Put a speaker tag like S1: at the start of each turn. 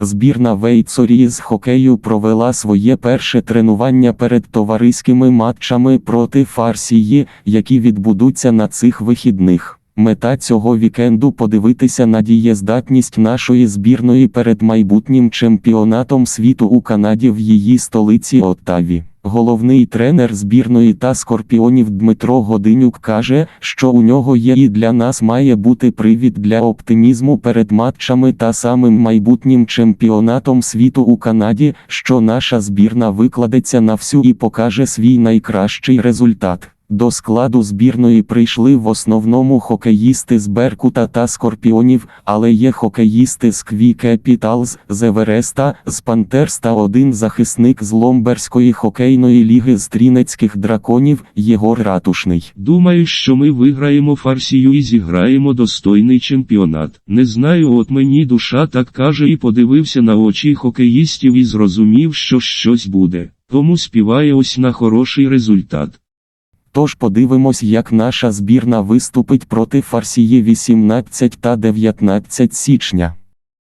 S1: Збірна Вейцорії з хокею провела своє перше тренування перед товариськими матчами проти Фарсії, які відбудуться на цих вихідних. Мета цього вікенду подивитися на дієздатність нашої збірної перед майбутнім чемпіонатом світу у Канаді в її столиці Оттаві. Головний тренер збірної та скорпіонів Дмитро Годинюк каже, що у нього є і для нас має бути привід для оптимізму перед матчами та самим майбутнім чемпіонатом світу у Канаді, що наша збірна викладеться на всю і покаже свій найкращий результат. До складу збірної прийшли в основному хокеїсти з Беркута та Скорпіонів, але є хокеїсти з Кві Кепіталз, з Евереста, з Пантерс та один захисник з Ломберської хокейної ліги з Трінецьких драконів Єгор Ратушний.
S2: Думаю, що ми виграємо фарсію і зіграємо достойний чемпіонат. Не знаю, от мені душа так каже і подивився на очі хокеїстів і зрозумів, що щось буде. Тому співає ось на хороший результат.
S1: Тож подивимось, як наша збірна виступить проти Фарсії 18 та 19 січня.